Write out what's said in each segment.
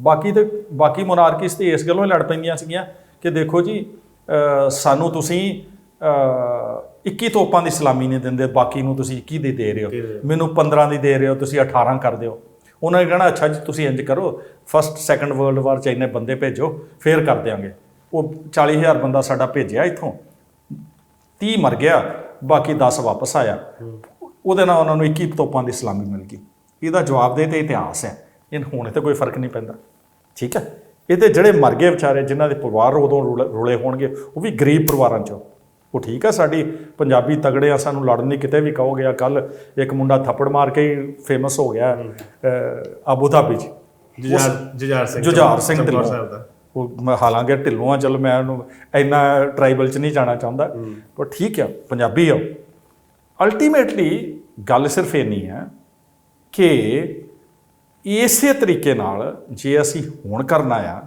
ਬਾਕੀ ਤੇ ਬਾਕੀ ਮੋਨਾਰਕੀਸ ਤੇ ਇਸ ਗੱਲੋਂ ਲੜ ਪੈਂਦੀਆਂ ਸੀਗੀਆਂ ਕਿ ਦੇਖੋ ਜੀ ਸਾਨੂੰ ਤੁਸੀਂ ਅਹ 21 ਤੋਪਾਂ ਦੀ ਸਲਾਮੀ ਨਹੀਂ ਦਿੰਦੇ ਬਾਕੀ ਨੂੰ ਤੁਸੀਂ 21 ਦੀ ਦੇ ਰਹੇ ਹੋ। ਮੈਨੂੰ 15 ਦੀ ਦੇ ਰਹੇ ਹੋ ਤੁਸੀਂ 18 ਕਰ ਦਿਓ। ਉਹਨਾਂ ਨੇ ਕਹਿਣਾ ਅੱਛਾ ਜੀ ਤੁਸੀਂ ਇੰਜ ਕਰੋ ਫਸਟ ਸੈਕੰਡ ਵਰਲਡ ਵਾਰ ਚ ਇੰਨੇ ਬੰਦੇ ਭੇਜੋ ਫੇਰ ਕਰ ਦਿਆਂਗੇ। ਉਹ 40000 ਬੰਦਾ ਸਾਡਾ ਭੇਜਿਆ ਇੱਥੋਂ। 30 ਮਰ ਗਿਆ ਬਾਕੀ 10 ਵਾਪਸ ਆਇਆ। ਉਹਦੇ ਨਾਲ ਉਹਨਾਂ ਨੂੰ 21 ਤੋਪਾਂ ਦੀ ਸਲਾਮੀ ਮਿਲ ਗਈ। ਇਹਦਾ ਜਵਾਬ ਦੇ ਤੇ ਇਤਿਹਾਸ ਹੈ। ਇਹ ਹੁਣ ਤੇ ਕੋਈ ਫ਼ਰਕ ਨਹੀਂ ਪੈਂਦਾ। ਠੀਕ ਹੈ? ਇਹਦੇ ਜਿਹੜੇ ਮਰ ਗਏ ਵਿਚਾਰੇ ਜਿਨ੍ਹਾਂ ਦੇ ਪਰਿਵਾਰ ਉਦੋਂ ਰੁਲੇ ਹੋਣਗੇ ਉਹ ਵੀ ਗਰੀਬ ਪਰਿਵਾਰਾਂ ਚੋਂ। ਉਹ ਠੀਕ ਆ ਸਾਡੀ ਪੰਜਾਬੀ ਤਗੜੇ ਆ ਸਾਨੂੰ ਲੜਨ ਨਹੀਂ ਕਿਤੇ ਵੀ ਕਹੋਗੇ ਆ ਕੱਲ ਇੱਕ ਮੁੰਡਾ ਥੱਪੜ ਮਾਰ ਕੇ ਹੀ ਫੇਮਸ ਹੋ ਗਿਆ ਅਹ, ਆਬੂ ਧਾਬੀ 'ਚ। ਜੁਝਾਰ ਜੁਝਾਰ ਸਿੰਘ ਜੁਝਾਰ ਸਿੰਘ ਢਿੱਲੋਂ। ਸਾਹਿਬ ਦਾ। ਉਹ ਮੈਂ ਹਾਲਾਂਕਿ ਢਿੱਲੋਂ ਆ ਚਲ ਮੈਂ ਉਹਨੂੰ ਇੰਨਾ ਟ੍ਰਾਈਬਲ 'ਚ ਨਹੀਂ ਜਾਣਾ ਚਾਹੁੰਦਾ। ਪਰ ਠੀਕ ਆ ਪੰਜਾਬੀ ਆ ਅਲਟੀਮੇਟਲੀ ਗੱਲ ਸਿਰਫ ਇੰਨੀ ਹੈ ਕਿ ਇਸੇ ਤਰੀਕੇ ਨਾਲ ਜੇ ਅਸੀਂ ਹੁਣ ਕਰਨਾ ਆ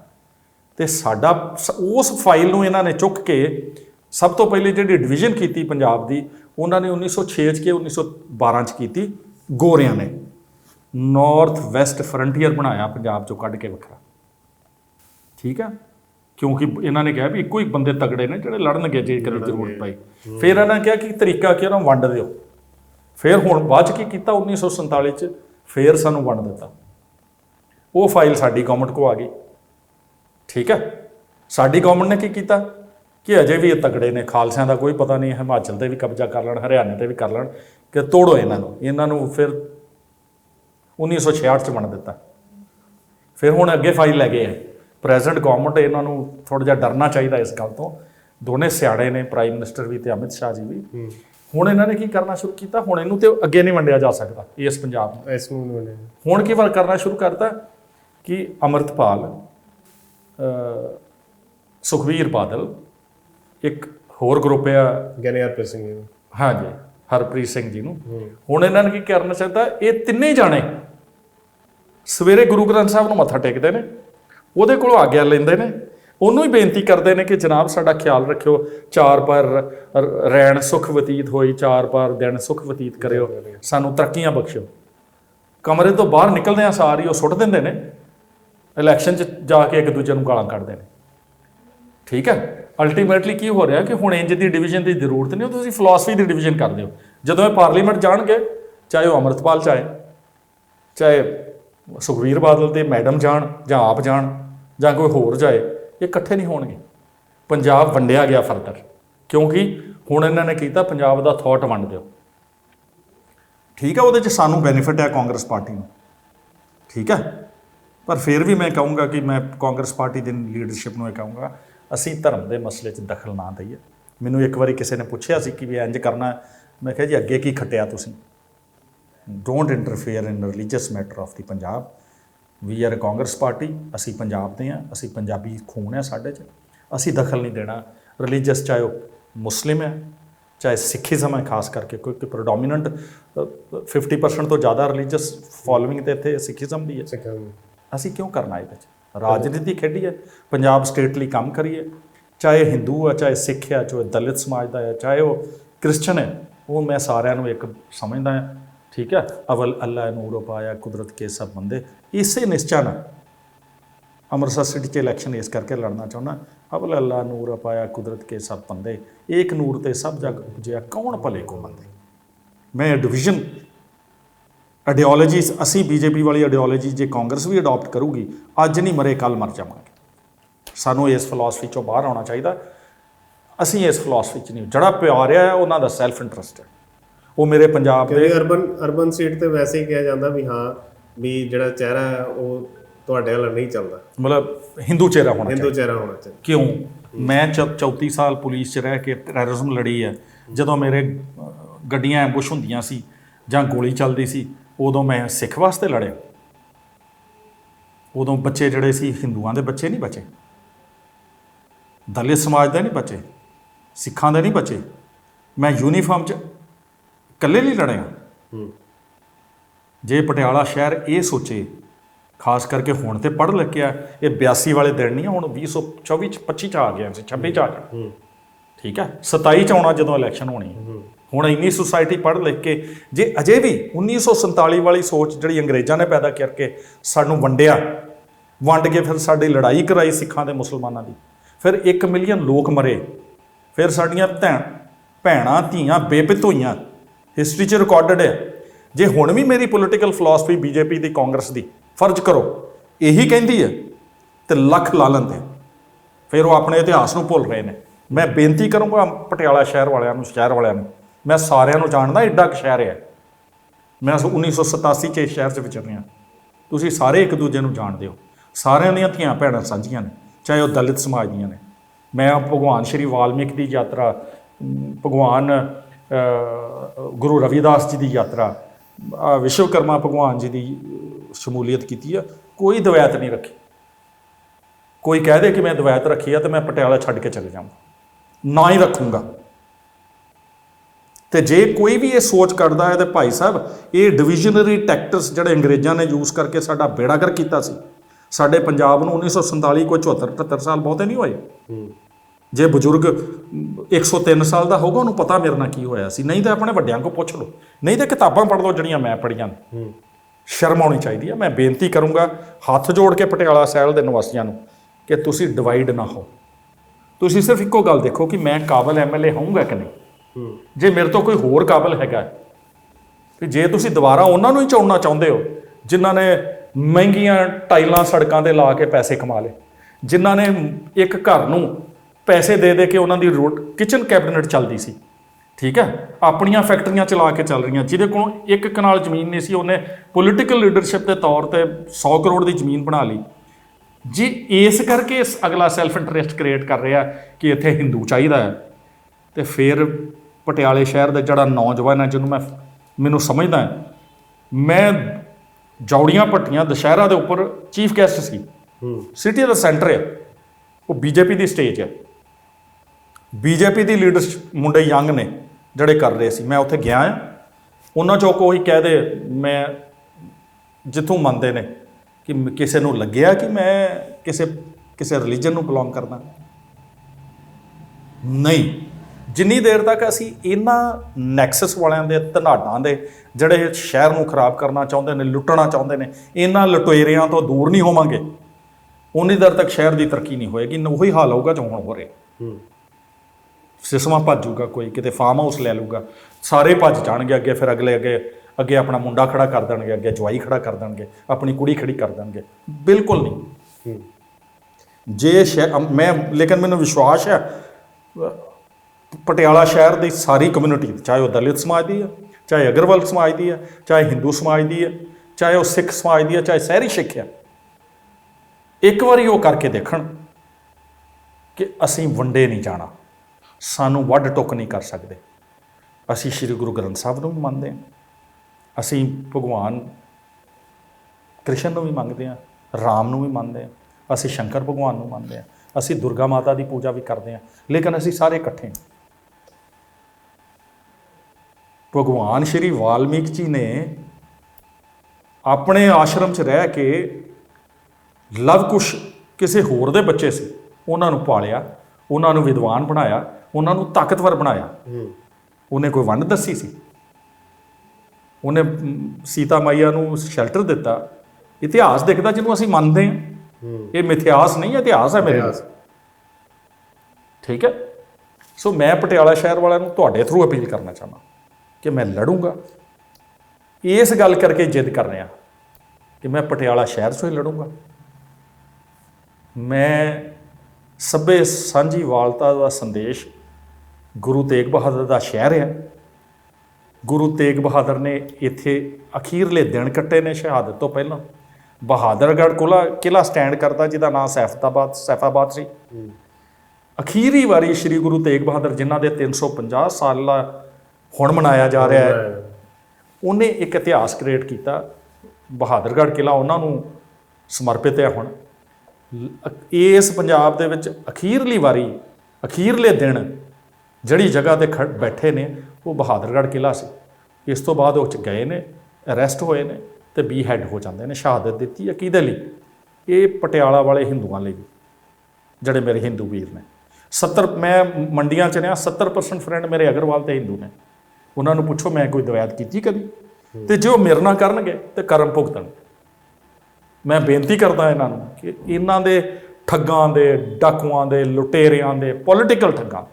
ਤੇ ਸਾਡਾ ਉਸ ਫਾਈਲ ਨੂੰ ਇਹਨਾਂ ਨੇ ਚੁੱਕ ਕੇ ਸਭ ਤੋਂ ਪਹਿਲੇ ਜਿਹੜੀ ਡਿਵੀਜ਼ਨ ਕੀਤੀ ਪੰਜਾਬ ਦੀ ਉਹਨਾਂ ਨੇ 1906 ਚ ਕੇ 1912 ਚ ਕੀਤੀ ਗੋਰਿਆਂ ਨੇ। ਨਾਰਥ ਵੈਸਟ ਫਰੰਟੀਅਰ ਬਣਾਇਆ ਪੰਜਾਬ ਚੋਂ ਕੱਢ ਕੇ ਵੱਖਰਾ। ਠੀਕ ਆ? ਕਿਉਂਕਿ ਇਹਨਾਂ ਨੇ ਕਿਹਾ ਵੀ ਇੱਕੋ ਹੀ ਬੰਦੇ ਤਗੜੇ ਨੇ ਜਿਹੜੇ ਲੜਨਗੇ ਜੇ ਕਦੇ ਜ਼ਰੂਰਤ ਪਈ। ਫਿਰ ਇਹਨਾਂ ਨੇ ਕਿਹਾ ਕਿ ਤਰੀਕਾ ਕਿ ਉਹਨਾਂ ਵੰਡ ਦਿਓ। ਫਿਰ ਹੁਣ ਬਾਅਦ ਚ ਕੀ ਕੀਤਾ 1947 ਚ? ਫਿਰ ਸਾਨੂੰ ਵੰਡ ਦਿੱਤਾ। ਉਹ ਫਾਈਲ ਸਾਡੀ ਗਵਰਨਮੈਂਟ ਕੋ ਆ ਗਈ। ਠੀਕ ਹੈ? ਸਾਡੀ ਗਵਰਨਮੈਂਟ ਨੇ ਕੀ ਕੀਤਾ? ਕਿ ਅਜੇ ਵੀ ਇਹ ਤਗੜੇ ਨੇ ਖਾਲਸਿਆਂ ਦਾ ਕੋਈ ਪਤਾ ਨਹੀਂ ਹਿਮਾਚਲ ਤੇ ਵੀ ਕਬਜ਼ਾ ਕਰ ਲੈਣ ਹਰਿਆਣੇ ਤੇ ਵੀ ਕਰ ਲੈਣ ਕਿ ਤੋੜੋ ਇਹਨਾਂ ਨੂੰ। ਇਹਨਾਂ ਨੂੰ ਫਿਰ 1966 ਚ ਬਣ ਦਿੱਤਾ। ਫਿਰ ਹੁਣ ਅੱਗੇ ਫਾਈਲ ਲੈ ਗਏ ਹੈ ਪ੍ਰੈਜ਼ੀਡੈਂਟ ਗਵਰਨਮੈਂਟ ਇਹਨਾਂ ਨੂੰ ਥੋੜਾ ਜਿਹਾ ਡਰਨਾ ਚਾਹੀਦਾ ਇਸ ਗੱਲ ਤੋਂ। ਦੋਨੇ ਸਿਆੜੇ ਨੇ ਪ੍ਰਾਈਮ ਮਿਨਿਸਟਰ ਵੀ ਤੇ ਅਮਿਤ ਸ਼ਾਹ ਜੀ ਵੀ। ਹੁਣ ਇਹਨਾਂ ਨੇ ਕੀ ਕਰਨਾ ਸ਼ੁਰੂ ਕੀਤਾ? ਹੁਣ ਇਹਨੂੰ ਤੇ ਅੱਗੇ ਨਹੀਂ ਵੰਡਿਆ ਜਾ ਸਕਦਾ ਇਸ ਪੰਜਾਬ ਨੂੰ। ਇਸ ਨੂੰ ਹੁਣ ਕੀ ਵਾਰ ਕਰਨਾ ਸ਼ੁਰੂ ਕਰਤਾ? ਕਿ ਅਮਰਤਪਾਲ ਅ, ਸੁਖਵੀਰ ਬਾਦਲ ਇੱਕ ਹੋਰ ਗਰੁੱਪ ਆ। ਗਿਆਨੀ ਹਰਪ੍ਰੀਤ ਸਿੰਘ ਜੀ। ਹਾਂਜੀ ਹਰਪ੍ਰੀਤ ਸਿੰਘ ਜੀ ਨੂੰ। ਹੁਣ ਇਹਨਾਂ ਨੇ ਕੀ ਕਰਨਾ ਚਾਹਤਾ ਇਹ ਤਿੰਨੇ ਜਾਣੇ ਸਵੇਰੇ ਗੁਰੂ ਗ੍ਰੰਥ ਸਾਹਿਬ ਨੂੰ ਮੱਥਾ ਟੇਕਦੇ ਨੇ ਉਹਦੇ ਕੋਲੋਂ ਆਗਿਆ ਲੈਂਦੇ ਨੇ। ਉਹਨੂੰ ਹੀ ਬੇਨਤੀ ਕਰਦੇ ਨੇ ਕਿ ਜਨਾਬ ਸਾਡਾ ਖਿਆਲ ਰੱਖਿਓ ਚਾਰ ਪਰ ਰ- ਰੈਣ ਸੁਖ ਬਤੀਤ ਹੋਈ ਚਾਰ ਪਰ ਦਿਨ ਸੁਖ ਬਤੀਤ ਕਰਿਓ ਸਾਨੂੰ ਤਰੱਕੀਆਂ ਬਖਸ਼ਿਓ। ਕਮਰੇ ਤੋਂ ਬਾਹਰ ਨਿਕਲਦੇ ਆ ਸਾਰ ਉਹ ਸੁੱਟ ਦਿੰਦੇ ਨੇ। ਇਲੈਕਸ਼ਨ 'ਚ ਜਾ ਕੇ ਇੱਕ ਦੂਜੇ ਨੂੰ ਗਾਲਾਂ ਕੱਢਦੇ ਨੇ। ਠੀਕ ਹੈ? ਅਲਟੀਮੇਟਲੀ ਕੀ ਹੋ ਰਿਹਾ ਕਿ ਹੁਣ ਇੰਜ ਦੀ ਡਿਵੀਜ਼ਨ ਦੀ ਜ਼ਰੂਰਤ ਨਹੀਂ ਉਹ ਤੁਸੀਂ ਫਿਲਾਸਫੀ ਦੀ ਡਿਵੀਜ਼ਨ ਕਰਦੇ ਹੋ। ਜਦੋਂ ਇਹ ਪਾਰਲੀਮੈਂਟ ਜਾਣਗੇ, ਚਾਹੇ ਉਹ ਅਮਰਤਪਾਲ ਚਾਹੇ ਚਾਹੇ ਸੁਖਵੀਰ ਬਾਦਲ ਤੇ ਮੈਡਮ ਜਾਣ ਜਾਂ ਆਪ ਜਾਣ, ਜਾਂ ਕੋਈ ਹੋਰ ਜਾਏ, ਇਹ ਇਕੱਠੇ ਨਹੀਂ ਹੋਣਗੇ। ਪੰਜਾਬ ਵੰਡਿਆ ਗਿਆ ਫਰਦਰ ਕਿਉਂਕਿ ਹੁਣ ਇਹਨਾਂ ਨੇ ਕੀਤਾ ਪੰਜਾਬ ਦਾ ਥਾਟ ਵੰਡ ਦਿਓ ਠੀਕ ਹੈ? ਉਹਦੇ 'ਚ ਸਾਨੂੰ ਬੈਨੀਫਿਟ ਹੈ ਕਾਂਗਰਸ ਪਾਰਟੀ ਨੂੰ। ਠੀਕ ਹੈ? ਪਰ ਫਿਰ ਵੀ ਮੈਂ ਕਹੂੰਗਾ ਕਿ ਮੈਂ ਕਾਂਗਰਸ ਪਾਰਟੀ ਦੀ ਲੀਡਰਸ਼ਿਪ ਨੂੰ ਇਹ ਕਹੂੰਗਾ, ਅਸੀਂ ਧਰਮ ਦੇ ਮਸਲੇ 'ਚ ਦਖਲ ਨਾ ਦਈਏ। ਮੈਨੂੰ ਇੱਕ ਵਾਰੀ ਕਿਸੇ ਨੇ ਪੁੱਛਿਆ ਸੀ ਕਿ ਵੀ ਇੰਜ ਕਰਨਾ ਮੈਂ ਕਿਹਾ ਜੀ ਅੱਗੇ ਕੀ ਖੱਟਿਆ ਤੁਸੀਂ? Don't interfere in religious matter of the Punjab we are Congress party, ਅਸੀਂ ਪੰਜਾਬ ਦੇ ਹਾਂ, ਅਸੀਂ ਪੰਜਾਬੀ ਖੂਨ ਹੈ ਸਾਡੇ 'ਚ। ਅਸੀਂ ਦਖਲ ਨਹੀਂ ਦੇਣਾ। ਰਿਲੀਜੀਅਸ ਚਾਹੇ ਉਹ ਮੁਸਲਿਮ ਹੈ, ਚਾਹੇ ਸਿੱਖੀਜ਼ਮ ਹੈ, ਖਾਸ ਕਰਕੇ ਕਿਉਂਕਿ ਪ੍ਰੋਡੋਮੀਨੈਂਟ 50% ਤੋਂ ਜ਼ਿਆਦਾ ਰਿਲੀਜੀਅਸ ਫਾਲੋਇੰਗ ਤੇ ਇੱਥੇ ਸਿੱਖੀਜ਼ਮ ਦੀ ਹੈ। ਅਸੀਂ ਕਿਉਂ ਕਰਨਾ ਇਹਦੇ ਚ ਰਾਜਨੀਤੀ ਖੇਡੀ ਹੈ, ਪੰਜਾਬ ਸਟੇਟ ਲਈ ਕੰਮ ਕਰੀਏ ਚਾਹੇ ਹਿੰਦੂ ਆ ਚਾਹੇ ਸਿੱਖ ਆ ਚਾਹੇ ਦਲਿਤ ਸਮਾਜ ਦਾ ਹੈ, ਚਾਹੇ ਉਹ ਕ੍ਰਿਸਚਨ ਹੈ, ਉਹ ਮੈਂ ਸਾਰਿਆਂ ਨੂੰ ਇੱਕ ਸਮਝਦਾ ਹਾਂ, ਠੀਕ ਹੈ? ਅਵਲ ਅੱਲਾ ਨੂਰ ਪਾਇਆ, ਕੁਦਰਤ ਕੇ ਸਭ ਬੰਦੇ। ਇਸੇ ਨਿਸ਼ਚਾ ਨਾਲ ਅੰਮ੍ਰਿਤਸਰ ਸਿਟੀ 'ਚ ਇਲੈਕਸ਼ਨ ਇਸ ਕਰਕੇ ਲੜਨਾ ਚਾਹੁੰਦਾ ਅਵਲ ਅੱਲਾ ਨੂਰ ਪਾਇਆ, ਕੁਦਰਤ ਕੇ ਸਭ ਬੰਦੇ। ਏਕ ਨੂਰ ਤੇ ਸਭ ਜਗ ਉਪਜਿਆ, ਕੌਣ ਭਲੇ ਕੋ ਮੰਦੇ ਮੈਂ ਡਿਵੀਜ਼ਨ ਆਈਡੀਓਲੋਜੀ ਅਸੀਂ ਬੀਜੇਪੀ ਵਾਲੀ ਆਈਡੀਓਲੋਜੀ ਜੇ ਕਾਂਗਰਸ ਵੀ ਅਡਾਪਟ ਕਰੂਗੀ ਅੱਜ ਨਹੀਂ ਮਰੇ ਕੱਲ ਮਰ ਜਾਵਾਂਗੇ। ਸਾਨੂੰ ਇਸ ਫਿਲਾਸਫੀ ਚੋਂ ਬਾਹਰ ਆਉਣਾ ਚਾਹੀਦਾ। ਅਸੀਂ ਇਸ ਫਿਲਾਸਫੀ ਚ ਨਹੀਂ। ਜਿਹੜਾ ਪਿਆਰ ਆ ਉਹਨਾਂ ਦਾ ਸੈਲਫ ਇੰਟਰਸਟ ਹੈ ਉਹ ਮੇਰੇ ਪੰਜਾਬ ਦੇ ਅਰਬਨ ਅਰਬਨ ਸੀਟ ਤੇ ਵੈਸੇ ਹੀ ਕਿਹਾ ਜਾਂਦਾ ਵੀ ਹਾਂ ਵੀ ਜਿਹੜਾ ਚਿਹਰਾ ਹੈ ਉਹ ਤੁਹਾਡੇ ਵਾਲਾ ਨਹੀਂ ਚੱਲਦਾ। ਮਤਲਬ ਹਿੰਦੂ ਚਿਹਰਾ ਹੋਣਾ ਚਾਹੀਦਾ। ਹਿੰਦੂ ਚਿਹਰਾ ਹੋਣਾ ਚਾਹੀਦਾ। ਕਿਉਂ? ਮੈਂ ਚੌ- 34 ਸਾਲ ਪੁਲਿਸ 'ਚ ਰਹਿ ਕੇ ਟੈਰਰਿਜ਼ਮ ਲੜੀ ਹੈ ਜਦੋਂ ਮੇਰੇ ਗੱਡੀਆਂ ਐਂਬੁਸ਼ ਹੁੰਦੀਆਂ ਸੀ ਜਾਂ ਗੋਲੀ ਚੱਲਦੀ ਸੀ ਉਦੋਂ ਮੈਂ ਸਿੱਖ ਵਾਸਤੇ ਲੜਿਆ। ਉਦੋਂ ਬੱਚੇ ਜਿਹੜੇ ਸੀ ਹਿੰਦੂਆਂ ਦੇ ਬੱਚੇ ਨਹੀਂ ਬਚੇ। ਦਲਿਤ ਸਮਾਜ ਦੇ ਨਹੀਂ ਬਚੇ ਸਿੱਖਾਂ ਦੇ ਨਹੀਂ ਬਚੇ। ਮੈਂ ਯੂਨੀਫਾਰਮ 'ਚ ਇਕੱਲੇ ਨਹੀਂ ਲੜਿਆ। ਜੇ ਪਟਿਆਲਾ ਸ਼ਹਿਰ ਇਹ ਸੋਚੇ ਖਾਸ ਕਰਕੇ ਹੁਣ ਤੇ ਪੜ੍ਹ ਲਿਖਿਆ ਇਹ 82 ਵਾਲੇ ਦਿਨ ਨਹੀਂ ਹੁਣ 2024 ਚ 25 ਚ ਆ ਗਿਆ ਸੀ 26 ਚ ਆ ਗਿਆ। ਠੀਕ ਹੈ 27 ਚ ਆਉਣਾ ਜਦੋਂ ਇਲੈਕਸ਼ਨ ਹੋਣੀ। ਹੁਣ ਇੰਨੀ ਸੁਸਾਇਟੀ ਪੜ੍ਹ ਲਿਖ ਕੇ, ਜੇ ਅਜੇ ਵੀ 1947 ਵਾਲੀ ਸੋਚ ਜਿਹੜੀ ਅੰਗਰੇਜ਼ਾਂ ਨੇ ਪੈਦਾ ਕਰਕੇ ਸਾਨੂੰ ਵੰਡਿਆ, ਵੰਡ ਕੇ ਫਿਰ ਸਾਡੀ ਲੜਾਈ ਕਰਾਈ ਸਿੱਖਾਂ ਦੇ ਮੁਸਲਮਾਨਾਂ ਦੀ, ਫਿਰ 1 ਮਿਲੀਅਨ ਲੋਕ ਮਰੇ, ਫਿਰ ਸਾਡੀਆਂ ਭੈਣ, ਭੈਣਾਂ, ਧੀਆਂ ਬੇਪਿਤ ਹੋਈਆਂ ਹਿਸਟਰੀ 'ਚ ਰਿਕਾਰਡਡ ਹੈ। ਜੇ ਹੁਣ ਵੀ ਮੇਰੀ ਪੋਲੀਟੀਕਲ ਫਿਲਾਸਫੀ ਬੀਜੇਪੀ ਦੀ, ਕਾਂਗਰਸ ਦੀ, ਫਰਜ਼ ਕਰੋ, ਇਹੀ ਕਹਿੰਦੀ ਹੈ ਤੇ ਲੱਖ ਲਾ ਲੈਂਦੇ ਫਿਰ ਉਹ ਆਪਣੇ ਇਤਿਹਾਸ ਨੂੰ ਭੁੱਲ ਰਹੇ ਨੇ। ਮੈਂ ਬੇਨਤੀ ਕਰੂੰਗਾ ਪਟਿਆਲਾ ਸ਼ਹਿਰ ਵਾਲਿਆਂ ਨੂੰ, ਸ਼ਹਿਰ ਵਾਲਿਆਂ ਨੂੰ ਮੈਂ ਸਾਰਿਆਂ ਨੂੰ ਜਾਣਦਾ, ਏਡਾ ਕੁ ਸ਼ਹਿਰ ਹੈ। ਮੈਂ 1987 ਚ ਇਸ ਸ਼ਹਿਰ 'ਚ ਵਿਚਰਿਆ ਤੁਸੀਂ ਸਾਰੇ ਇੱਕ ਦੂਜੇ ਨੂੰ ਜਾਣਦੇ ਹੋ। ਸਾਰਿਆਂ ਦੀਆਂ ਧੀਆਂ ਭੈਣਾਂ ਸਾਂਝੀਆਂ ਨੇ, ਚਾਹੇ ਉਹ ਦਲਿਤ ਸਮਾਜ ਦੀਆਂ ਨੇ। ਮੈਂ ਭਗਵਾਨ ਸ਼੍ਰੀ ਵਾਲਮੀਕ ਦੀ ਯਾਤਰਾ, ਭਗਵਾਨ ਗੁਰੂ ਰਵਿਦਾਸ ਜੀ ਦੀ ਯਾਤਰਾ ਵਿਸ਼ਵਕਰਮਾ ਭਗਵਾਨ ਜੀ ਦੀ ਸ਼ਮੂਲੀਅਤ ਕੀਤੀ ਆ, ਕੋਈ ਦਵੈਤ ਨਹੀਂ ਰੱਖੀ। ਕੋਈ ਕਹਿ ਦੇ ਕਿ ਮੈਂ ਦਵੈਤ ਰੱਖੀ ਆ ਤੇ ਮੈਂ ਪਟਿਆਲਾ ਛੱਡ ਕੇ ਚਲੇ ਜਾਵਾਂ। ਨਾ ਹੀ ਰੱਖੂੰਗਾ। ਤੇ ਜੇ ਕੋਈ ਵੀ ਇਹ ਸੋਚ ਕਰਦਾ ਹੈ ਤੇ ਭਾਈ ਸਾਹਿਬ ਇਹ ਡਿਵੀਜ਼ਨਰੀ ਟੈਕਟਿਕਸ ਜਿਹੜੇ ਅੰਗਰੇਜ਼ਾਂ ਨੇ ਯੂਜ਼ ਕਰਕੇ ਸਾਡਾ ਬੇੜਾਗਰ ਕੀਤਾ ਸੀ। ਸਾਡੇ ਪੰਜਾਬ ਨੂੰ 1947 ਕੋਈ 74 78 ਸਾਲ ਬਹੁਤੇ ਨਹੀਂ ਹੋਏ। ਜੇ ਬਜ਼ੁਰਗ ਅਮ, 103 ਸਾਲ ਦਾ ਹੋਊਗਾ ਉਹਨੂੰ ਪਤਾ ਮੇਰੇ ਨਾਲ ਕੀ ਹੋਇਆ ਸੀ। ਨਹੀਂ ਤਾਂ ਆਪਣੇ ਵੱਡਿਆਂ ਕੋਲ ਪੁੱਛ ਲਓ। ਨਹੀਂ ਤਾਂ ਕਿਤਾਬਾਂ ਪੜ੍ਹ ਲਓ ਜਿਹੜੀਆਂ ਮੈਂ ਪੜ੍ਹੀਆਂ ਨੇ। ਸ਼ਰਮ ਆਉਣੀ ਚਾਹੀਦੀ ਹੈ ਮੈਂ ਬੇਨਤੀ ਕਰੂੰਗਾ ਹੱਥ ਜੋੜ ਕੇ ਪਟਿਆਲਾ ਸ਼ਹਿਰ ਦੇ ਨਿਵਾਸੀਆਂ ਨੂੰ ਕਿ ਤੁਸੀਂ ਡਿਵਾਈਡ ਨਾ ਹੋ। ਤੁਸੀਂ ਸਿਰਫ ਇੱਕੋ ਗੱਲ ਦੇਖੋ ਕਿ ਮੈਂ ਕਾਬਲ ਐਮਐਲਏ ਹੋਊਂਗਾ ਕਿ ਨਹੀਂ। ਜੇ ਮੇਰੇ ਤੋਂ ਕੋਈ ਹੋਰ ਕਾਬਲ ਹੈਗਾ ਹੈ, ਤੇ ਜੇ ਤੁਸੀਂ ਦੁਬਾਰਾ ਉਹਨਾਂ ਨੂੰ ਹੀ ਚੁਣਨਾ ਚਾਹੁੰਦੇ ਹੋ ਜਿਨ੍ਹਾਂ ਨੇ ਮਹਿੰਗੀਆਂ ਟਾਈਲਾਂ ਸੜਕਾਂ ਤੇ ਲਾ ਕੇ ਪੈਸੇ ਕਮਾ ਲਏ ਜਿਨ੍ਹਾਂ ਨੇ ਇੱਕ ਘਰ ਨੂੰ ਪੈਸੇ ਦੇ ਦੇ ਕੇ ਉਹਨਾਂ ਦੀ ਰੋਟ ਕਿਚਨ ਕੈਬਨਿਟ ਚੱਲਦੀ ਸੀ ਠੀਕ ਹੈ? ਆਪਣੀਆਂ ਫੈਕਟਰੀਆਂ ਚਲਾ ਕੇ ਚੱਲ ਰਹੀਆਂ ਜਿਹਦੇ ਕੋਲ ਇੱਕ ਕਨਾਲ ਜ਼ਮੀਨ ਨਹੀਂ ਸੀ ਉਹਨੇ ਪੋਲੀਟੀਕਲ ਲੀਡਰਸ਼ਿਪ ਦੇ ਤੌਰ ਤੇ 100 ਕਰੋੜ ਦੀ ਜ਼ਮੀਨ ਬਣਾ ਲਈ। ਜੀ ਇਸ ਕਰਕੇ ਅਗਲਾ ਸੈਲਫ ਇੰਟਰਸਟ ਕ੍ਰੀਏਟ ਕਰ ਰਿਹਾ ਕਿ ਇੱਥੇ ਹਿੰਦੂ ਚਾਹੀਦਾ ਹੈ। ਤੇ ਫਿਰ ਪਟਿਆਲੇ ਸ਼ਹਿਰ ਦਾ ਜਿਹੜਾ ਨੌਜਵਾਨ ਹੈ ਜਿਹਨੂੰ ਮੈਂ ਮੈਨੂੰ ਸਮਝਦਾ ਹੈ ਮੈਂ ਜੌੜੀਆਂ ਭੱਟੀਆਂ ਦੁਸ਼ਹਿਰਾ ਦੇ ਉੱਪਰ ਚੀਫ ਗੈਸਟ ਸੀ। ਹੂੰ। ਸਿਟੀ ਦਾ ਸੈਂਟਰ ਹੈ ਉਹ ਬੀਜੇਪੀ ਦੀ ਸਟੇਜ ਹੈ ਬੀਜੇਪੀ ਦੀ ਲੀਡਰਸ ਮੁੰਡੇ ਯੰਗ ਨੇ ਜਿਹੜੇ ਕਰ ਰਹੇ ਸੀ। ਮੈਂ ਉੱਥੇ ਗਿਆ ਆ ਉਹਨਾਂ ਚੋਂ ਕੋਈ ਕਹਿ ਦੇ ਮੈਂ ਜਿੱਥੋਂ ਮੰਨਦੇ ਨੇ ਕਿ ਕਿਸੇ ਨੂੰ ਲੱਗਿਆ ਕਿ ਮੈਂ ਕਿਸੇ ਕਿਸੇ ਰਿਲੀਜਨ ਨੂੰ ਬਿਲੋਂਗ ਕਰਦਾ। ਨਹੀਂ। ਜਿੰਨੀ ਦੇਰ ਤੱਕ ਅਸੀਂ ਇਹਨਾਂ ਨੈਕਸਸ ਵਾਲਿਆਂ ਦੇ ਧਨਾਡਾਂ ਦੇ ਜਿਹੜੇ ਸ਼ਹਿਰ ਨੂੰ ਖਰਾਬ ਕਰਨਾ ਚਾਹੁੰਦੇ ਨੇ ਲੁੱਟਣਾ ਚਾਹੁੰਦੇ ਨੇ ਇਹਨਾਂ ਲਟੋਇਰਿਆਂ ਤੋਂ ਦੂਰ ਨਹੀਂ ਹੋਵਾਂਗੇ। ਉਨੀ ਦੇਰ ਤੱਕ ਸ਼ਹਿਰ ਦੀ ਤਰੱਕੀ ਨਹੀਂ ਹੋਏਗੀ ਉਹੀ ਹਾਲ ਹੋਊਗਾ ਜੋ ਹੁਣ ਹੋ ਰਿਹਾ। ਹੂੰ। ਸਿਸਮਾ ਭੱਜੂਗਾ ਕੋਈ ਕਿਤੇ ਫਾਰਮ ਹਾਊਸ ਲੈ ਲੂਗਾ ਸਾਰੇ ਭੱਜ ਜਾਣਗੇ ਅੱਗੇ ਫਿਰ ਅਗਲੇ ਅੱਗੇ ਅੱਗੇ ਆਪਣਾ ਮੁੰਡਾ ਖੜਾ ਕਰ ਦੇਣਗੇ ਅੱਗੇ ਜਵਾਈ ਖੜਾ ਕਰ ਦੇਣਗੇ ਆਪਣੀ ਕੁੜੀ ਖੜੀ ਕਰ ਦੇਣਗੇ। ਬਿਲਕੁਲ ਨਹੀਂ। ਜੇ ਮੈਂ ਲੇਕਿਨ ਮੈਨੂੰ ਵਿਸ਼ਵਾਸ ਹੈ ਪਟਿਆਲਾ ਸ਼ਹਿਰ ਦੀ ਸਾਰੀ ਕਮਿਊਨਿਟੀ ਚਾਹੇ ਉਹ ਦਲਿਤ ਸਮਾਜ ਦੀ ਹੈ, ਚਾਹੇ ਅਗਰਵਾਲ ਸਮਾਜ ਦੀ ਹੈ, ਚਾਹੇ ਹਿੰਦੂ ਸਮਾਜ ਦੀ ਹੈ, ਚਾਹੇ ਉਹ ਸਿੱਖ ਸਮਾਜ ਦੀ ਹੈ, ਚਾਹੇ ਸਹਿਰੀ ਸਿੱਖ ਹੈ। ਇੱਕ ਵਾਰੀ ਉਹ ਕਰਕੇ ਦੇਖਣ ਕਿ ਅਸੀਂ ਵੰਡੇ ਨਹੀਂ ਜਾਣਾ। ਸਾਨੂੰ ਵੱਢ ਟੁੱਕ ਨਹੀਂ ਕਰ ਸਕਦੇ। ਅਸੀਂ ਸ੍ਰੀ ਗੁਰੂ ਗ੍ਰੰਥ ਸਾਹਿਬ ਨੂੰ ਵੀ ਮੰਨਦੇ ਹਾਂ। ਅਸੀਂ ਭਗਵਾਨ ਕ੍ਰਿਸ਼ਨ ਨੂੰ ਵੀ ਮੰਗਦੇ ਹਾਂ, ਰਾਮ ਨੂੰ ਵੀ ਮੰਨਦੇ ਹਾਂ। ਅਸੀਂ ਸ਼ੰਕਰ ਭਗਵਾਨ ਨੂੰ ਮੰਨਦੇ ਹਾਂ। ਅਸੀਂ ਦੁਰਗਾ ਮਾਤਾ ਦੀ ਪੂਜਾ ਵੀ ਕਰਦੇ ਹਾਂ। ਲੇਕਿਨ ਅਸੀਂ ਸਾਰੇ ਇਕੱਠੇ ਹਾਂ। ਭਗਵਾਨ ਸ਼੍ਰੀ ਵਾਲਮੀਕ ਜੀ ਨੇ ਆਪਣੇ ਆਸ਼ਰਮ 'ਚ ਰਹਿ ਕੇ ਲਵ ਕੁਸ਼ ਕਿਸੇ ਹੋਰ ਦੇ ਬੱਚੇ ਸੀ ਉਹਨਾਂ ਨੂੰ ਪਾਲਿਆ ਉਹਨਾਂ ਨੂੰ ਵਿਦਵਾਨ ਬਣਾਇਆ ਉਹਨਾਂ ਨੂੰ ਤਾਕਤਵਰ ਬਣਾਇਆ। ਉਹਨੇ ਕੋਈ ਵੰਡ ਦੱਸੀ ਸੀ? ਉਹਨੇ ਸੀਤਾ ਮਾਈਆ ਨੂੰ ਸ਼ੈਲਟਰ ਦਿੱਤਾ। ਇਤਿਹਾਸ ਦਿਖਦਾ ਜਿਹਨੂੰ ਅਸੀਂ ਮੰਨਦੇ ਹਾਂ। ਇਹ ਮਿਥਿਆਸ ਨਹੀਂ ਇਤਿਹਾਸ ਹੈ ਮੇਰੇ। ਠੀਕ ਹੈ? ਸੋ ਮੈਂ ਪਟਿਆਲਾ ਸ਼ਹਿਰ ਵਾਲਿਆਂ ਨੂੰ ਤੁਹਾਡੇ ਥਰੂ ਅਪੀਲ ਕਰਨਾ ਚਾਹੁੰਦਾ। ਕਿ ਮੈਂ ਲੜੂੰਗਾ। ਇਸ ਗੱਲ ਕਰਕੇ ਜਿੱਦ ਕਰ ਰਿਹਾ ਕਿ ਮੈਂ ਪਟਿਆਲਾ ਸ਼ਹਿਰ ਤੋਂ ਹੀ ਲੜੂੰਗਾ। ਮੈਂ ਸਭੇ ਸਾਂਝੀ ਵਾਲਤਾ ਦਾ ਸੰਦੇਸ਼ ਗੁਰੂ ਤੇਗ ਬਹਾਦਰ ਦਾ ਸ਼ਹਿਰ ਹੈ ਗੁਰੂ ਤੇਗ ਬਹਾਦਰ ਨੇ ਇੱਥੇ ਅਖੀਰਲੇ ਦਿਨ ਕੱਟੇ ਨੇ ਸ਼ਹਾਦਤ ਤੋਂ ਪਹਿਲਾਂ। ਬਹਾਦਰਗੜ੍ਹ ਕੋਲਾ ਕਿਲਾ ਸਟੈਂਡ ਕਰਦਾ ਜਿਹਦਾ ਨਾਮ ਸੈਫਤਾਬਾਦ ਸੈਫਾਬਾਦ ਸੀ। ਅਖੀਰੀ ਵਾਰੀ ਸ੍ਰੀ ਗੁਰੂ ਤੇਗ ਬਹਾਦਰ ਜਿਨ੍ਹਾਂ ਦੇ 350 ਸਾਲਾ ਹੁਣ ਮਨਾਇਆ ਜਾ ਰਿਹਾ ਹੈ। ਉਹਨੇ ਇੱਕ ਇਤਿਹਾਸ ਕ੍ਰੀਏਟ ਕੀਤਾ ਬਹਾਦਰਗੜ੍ਹ ਕਿਲਾ ਉਹਨਾਂ ਨੂੰ ਸਮਰਪਿਤ ਹੈ ਹੁਣ। ਇਸ ਪੰਜਾਬ ਦੇ ਵਿੱਚ ਅਖੀਰਲੀ ਵਾਰੀ ਅਖੀਰਲੇ ਦਿਨ ਜਿਹੜੀ ਜਗ੍ਹਾ ਤੇ ਖੜ ਬੈਠੇ ਨੇ ਉਹ ਬਹਾਦਰਗੜ੍ਹ ਕਿਲਾ ਸੀ। ਇਸ ਤੋਂ ਬਾਅਦ ਉਹ ਚ ਗਏ ਨੇ ਅਰੈਸਟ ਹੋਏ ਨੇ ਤੇ ਬੀ ਹੈਡ ਹੋ ਜਾਂਦੇ ਨੇ ਸ਼ਹਾਦਤ ਦਿੱਤੀ ਹੈ ਕਿਹਦੇ ਲਈ? ਇਹ ਪਟਿਆਲਾ ਵਾਲੇ ਹਿੰਦੂਆਂ ਲਈ ਜਿਹੜੇ ਮੇਰੇ ਹਿੰਦੂ ਵੀਰ ਨੇ। 70 ਮੈਂ ਮੰਡੀਆਂ ਚ ਰਿਹਾ 70% ਫਰੈਂਡ ਮੇਰੇ ਅਗਰਵਾਲ ਤੇ ਹਿੰਦੂ ਨੇ। ਉਹਨਾਂ ਨੂੰ ਪੁੱਛੋ ਮੈਂ ਕੋਈ ਦਵੈਤ ਕੀਤੀ ਕਦੀ? ਤੇ ਜੇ ਉਹ ਮੇਰੇ ਨਾਲ ਕਰਨਗੇ ਤੇ ਕਰਮ ਭੁਗਤਣ। ਮੈਂ ਬੇਨਤੀ ਕਰਦਾ ਇਹਨਾਂ ਨੂੰ ਕਿ ਇਹਨਾਂ ਦੇ ਠੱਗਾਂ ਦੇ ਡਾਕੂਆਂ ਦੇ ਲੁਟੇਰਿਆਂ ਦੇ ਪੋਲੀਟੀਕਲ ਠੱਗਾਂ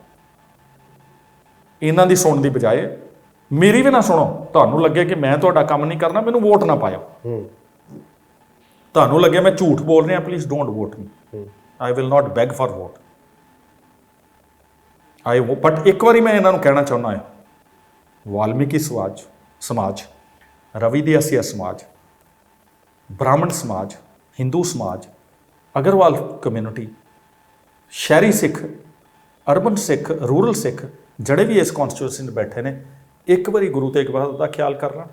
ਇਹਨਾਂ ਦੀ ਸੁਣਨ ਦੀ ਬਜਾਏ ਮੇਰੀ ਵੀ ਨਾ ਸੁਣੋ। ਤੁਹਾਨੂੰ ਲੱਗੇ ਕਿ ਮੈਂ ਤੁਹਾਡਾ ਕੰਮ ਨਹੀਂ ਕਰਨਾ ਮੈਨੂੰ ਵੋਟ ਨਾ ਪਾਇਓ। ਤੁਹਾਨੂੰ ਲੱਗੇ ਮੈਂ ਝੂਠ ਬੋਲ ਰਿਹਾ please don't vote me I will not beg for vote I but ਇੱਕ ਵਾਰੀ ਮੈਂ ਇਹਨਾਂ ਨੂੰ ਕਹਿਣਾ ਚਾਹੁੰਦਾ ਹਾਂ ਵਾਲਮੀਕੀ ਸਮਾਜ ਸਮਾਜ, ਰਵੀ ਦਿਆਸੀਆ ਸਮਾਜ, ਬ੍ਰਾਹਮਣ ਸਮਾਜ, ਹਿੰਦੂ ਸਮਾਜ, ਅਗਰਵਾਲ ਕਮਿਊਨਿਟੀ ਸ਼ਹਿਰੀ ਸਿੱਖ, ਅਰਬਨ ਸਿੱਖ, ਰੂਰਲ ਸਿੱਖ, ਜਿਹੜੇ ਵੀ ਇਸ ਕਨਸਟੀਟਿਊਸ਼ਨ 'ਚ ਬੈਠੇ ਨੇ, ਇੱਕ ਵਾਰੀ ਗੁਰੂ ਤੇਗ ਬਹਾਦਰ ਦਾ ਖਿਆਲ ਕਰ ਲੈਣ,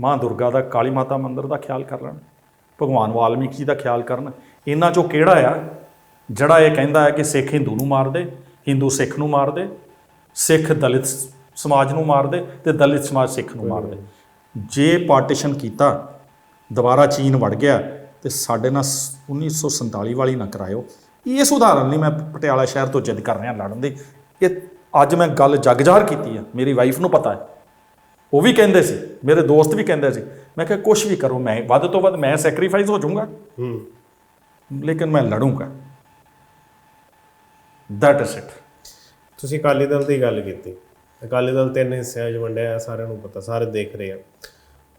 ਮਾਂ ਦੁਰਗਾ ਦਾ ਕਾਲੀ ਮਾਤਾ ਮੰਦਿਰ ਦਾ ਖਿਆਲ ਕਰ ਲੈਣ, ਭਗਵਾਨ ਵਾਲਮੀਕੀ ਦਾ ਖਿਆਲ ਕਰਨ, ਇਹਨਾਂ ਚੋਂ ਕਿਹੜਾ ਆ? ਜਿਹੜਾ ਇਹ ਕਹਿੰਦਾ ਹੈ ਕਿ ਸਿੱਖ ਹਿੰਦੂ ਨੂੰ ਮਾਰ ਦੇ, ਹਿੰਦੂ ਸਿੱਖ ਨੂੰ ਮਾਰ ਦੇ, ਸਿੱਖ ਦਲਿਤ ਸਮਾਜ ਨੂੰ ਮਾਰ ਦੇ ਤੇ ਦਲਿਤ ਸਮਾਜ ਸਿੱਖ ਨੂੰ ਮਾਰ ਦੇ ਜੇ ਪਾਰਟੀਸ਼ਨ ਕੀਤਾ ਦੁਬਾਰਾ ਚੀਨ ਵੜ ਗਿਆ ਤੇ ਸਾਡੇ ਨਾਲ ਸ- 1947 ਵਾਲੀ ਨਾ ਕਰਾਇਓ। ਇਸ ਉਦਾਹਰਨ ਲਈ ਮੈਂ ਪਟਿਆਲਾ ਸ਼ਹਿਰ ਤੋਂ ਜਿੱਦ ਕਰ ਰਿਹਾ ਲੜਨ ਦੀ। ਇਹ ਅੱਜ ਮੈਂ ਗੱਲ ਜਗ ਜ਼ਾਹਰ ਕੀਤੀ ਆ ਮੇਰੀ ਵਾਈਫ ਨੂੰ ਪਤਾ ਹੈ। ਉਹ ਵੀ ਕਹਿੰਦੇ ਸੀ ਮੇਰੇ ਦੋਸਤ ਵੀ ਕਹਿੰਦੇ ਸੀ ਮੈਂ ਕਿਹਾ ਕੁਝ ਵੀ ਕਰੋ ਮੈਂ ਵੱਧ ਤੋਂ ਵੱਧ ਮੈਂ ਸੈਕਰੀਫਾਈਸ ਹੋ ਜਾਊਂਗਾ। ਹੂੰ। ਲੇਕਿਨ ਮੈਂ ਲੜੂੰਗਾ। ਦੈਟ ਇਜ਼ ਇਟ ਤੁਸੀਂ ਅਕਾਲੀ ਦਲ ਦੀ ਗੱਲ ਕੀਤੀ। ਅਕਾਲੀ ਦਲ ਤਿੰਨ ਹਿੱਸਿਆਂ 'ਚ ਵੰਡਿਆ ਸਾਰਿਆਂ ਨੂੰ ਪਤਾ, ਸਾਰੇ ਦੇਖ ਰਹੇ ਆ।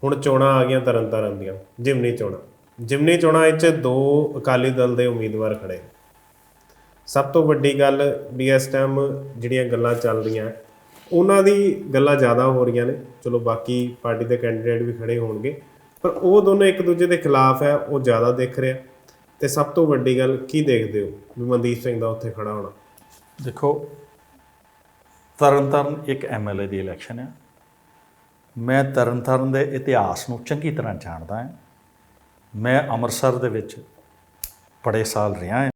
ਹੁਣ ਚੋਣਾਂ ਆ ਗਈਆਂ ਤਰਨ ਤਾਰਨ ਦੀਆਂ, ਜਿਮਨੀ ਚੋਣਾਂ। ਜਿਮਨੀ ਚੋਣਾਂ ਵਿੱਚ ਦੋ ਅਕਾਲੀ ਦਲ ਦੇ ਉਮੀਦਵਾਰ ਖੜੇ। ਸਭ ਤੋਂ ਵੱਡੀ ਗੱਲ ਵੀ ਇਸ ਟਾਈਮ ਜਿਹੜੀਆਂ ਗੱਲਾਂ ਚੱਲ ਰਹੀਆਂ, ਉਹਨਾਂ ਦੀ ਗੱਲਾਂ ਜ਼ਿਆਦਾ ਹੋ ਰਹੀਆਂ ਨੇ। ਚਲੋ ਬਾਕੀ ਪਾਰਟੀ ਦੇ ਕੈਂਡੀਡੇਟ ਵੀ ਖੜੇ ਹੋਣਗੇ, ਪਰ ਉਹ ਦੋਨੋਂ ਇੱਕ ਦੂਜੇ ਦੇ ਖਿਲਾਫ ਹੈ, ਉਹ ਜ਼ਿਆਦਾ ਦਿਖ ਰਿਹਾ ਤੇ ਸਭ ਤੋਂ ਵੱਡੀ ਗੱਲ, ਕੀ ਦੇਖਦੇ ਹੋ ਵੀ ਮਨਦੀਪ ਸਿੰਘ ਦਾ ਉੱਥੇ ਖੜਾ ਹੋਣਾ? ਦੇਖੋ ਤਰਨਤਾਰਨ ਇੱਕ ਐਮਐਲਏ ਦੀ ਇਲੈਕਸ਼ਨ ਹੈ ਮੈਂ ਤਰਨਤਾਰਨ ਦੇ ਇਤਿਹਾਸ ਨੂੰ ਚੰਗੀ ਤਰ੍ਹਾਂ ਜਾਣਦਾ ਹਾਂ। ਮੈਂ ਅੰਮ੍ਰਿਤਸਰ ਦੇ ਵਿੱਚ ਬੜੇ ਸਾਲ ਰਿਹਾ ਹਾਂ।